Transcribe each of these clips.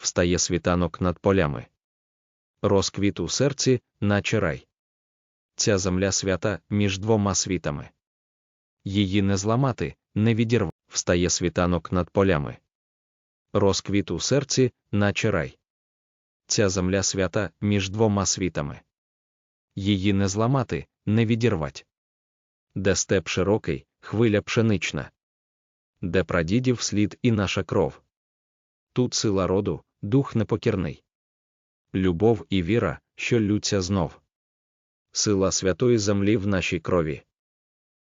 встає світанок над полями. Розквіт у серці, наче рай. Ця земля свята між двома світами. Її не зламати, не відірвати, встає світанок над полями. Розквіт у серці, наче рай. Ця земля свята між двома світами. Її не зламати, не відірвать. Де степ широкий, хвиля пшенична, де прадідів слід і наша кров. Тут сила роду, дух непокірний. Любов і віра, що лються знов. Сила святої землі в нашій крові.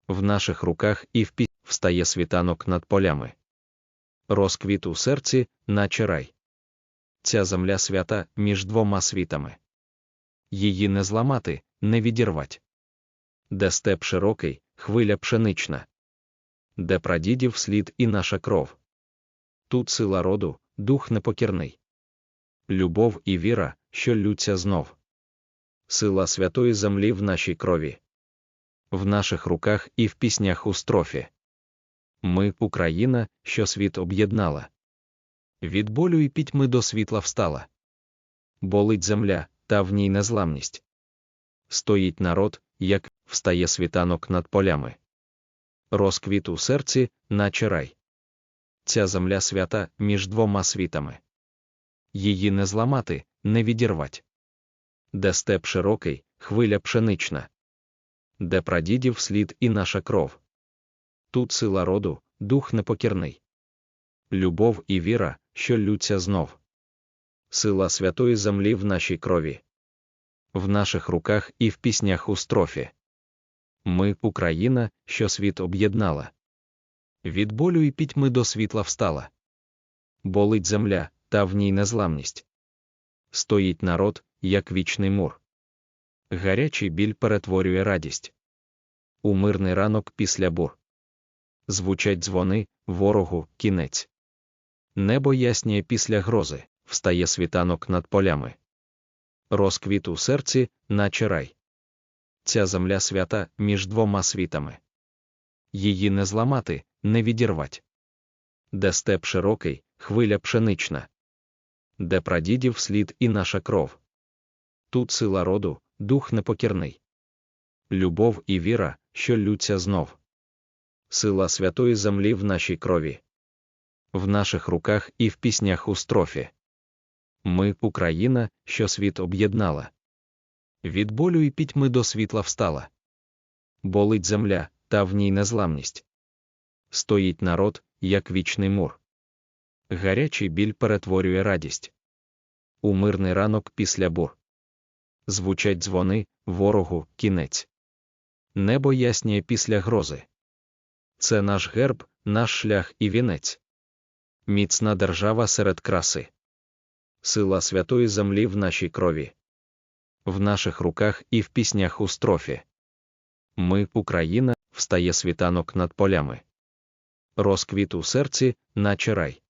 В наших руках і в пі... встає світанок над полями. Розквіт у серці, наче рай. Ця земля свята між двома світами. Її не зламати, не відірвать. Де степ широкий, хвиля пшенична, де прадідів слід і наша кров. Тут сила роду, дух непокірний. Любов і віра, що лються знов. Сила святої землі в нашій крові. В наших руках і в піснях у строфі. Ми, Україна, що світ об'єднала. Від болю і пітьми до світла встала. Болить земля, та в ній незламність. Стоїть народ, як встає світанок над полями. Розквіт у серці, наче рай. Ця земля свята між двома світами. Її не зламати, не відірвать. Де степ широкий, хвиля пшенична, де прадідів слід і наша кров. Тут сила роду, дух непокірний. Любов і віра, що лються знов. Сила святої землі в нашій крові. В наших руках і в піснях у строфі. Ми, Україна, що світ об'єднала. Від болю і пітьми до світла встала. Болить земля, та в ній незламність. Стоїть народ, як вічний мур. Гарячий біль перетворює радість. У мирний ранок після бур. Звучать дзвони, ворогу, кінець. Небо ясніє після грози, встає світанок над полями. Розквіт у серці, наче рай. Ця земля свята між двома світами. Її не зламати, не відірвать. Де степ широкий, хвиля пшенична, де прадідів слід і наша кров. Тут сила роду, дух непокірний. Любов і віра, що лються знов. Сила святої землі в нашій крові. В наших руках і в піснях у строфі. Ми, Україна, що світ об'єднала. Від болю і пітьми до світла встала. Болить земля, та в ній незламність. Стоїть народ, як вічний мур. Гарячий біль перетворює радість. У мирний ранок після бур. Звучать дзвони, ворогу, кінець. Небо ясніє після грози. Це наш герб, наш шлях і вінець. Міцна держава серед краси. Сила святої землі в нашій крові. В наших руках і в піснях у строфі. Ми, Україна, встає світанок над полями. Розквіт у серці, наче рай.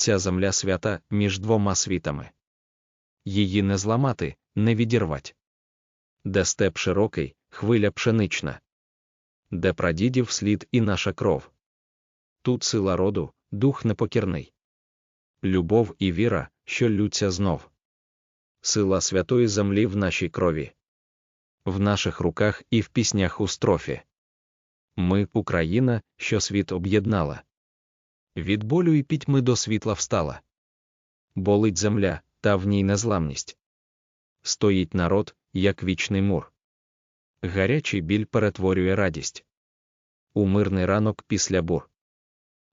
Ця земля свята між двома світами. Її не зламати, не відірвать. Де степ широкий, хвиля пшенична, де прадідів слід і наша кров. Тут сила роду, дух непокірний. Любов і віра, що лються знов. Сила святої землі в нашій крові. В наших руках і в піснях у строфі. Ми, Україна, що світ об'єднала. Від болю і пітьми до світла встала. Болить земля, та в ній незламність. Стоїть народ, як вічний мур. Гарячий біль перетворює радість. У мирний ранок після бур.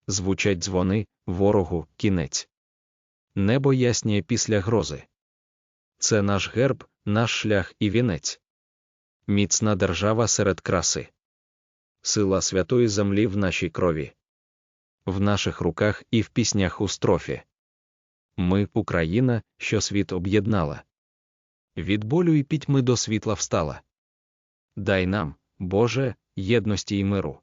Звучать дзвони, ворогу, кінець. Небо ясніє після грози. Це наш герб, наш шлях і вінець. Міцна держава серед краси. Сила святої землі в нашій крові. В наших руках і в піснях у строфі. Ми, Україна, що світ об'єднала. Від болю і пітьми до світла встала. Дай нам, Боже, єдності й миру.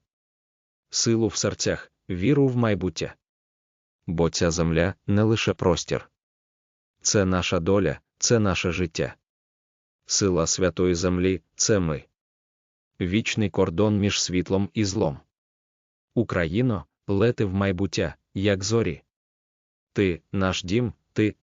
Силу в серцях, віру в майбуття. Бо ця земля не лише простір. Це наша доля, це наше життя. Сила святої землі це ми. Вічний кордон між світлом і злом. Україно, лети в майбуття, як зорі. Ти, наш дім, ти,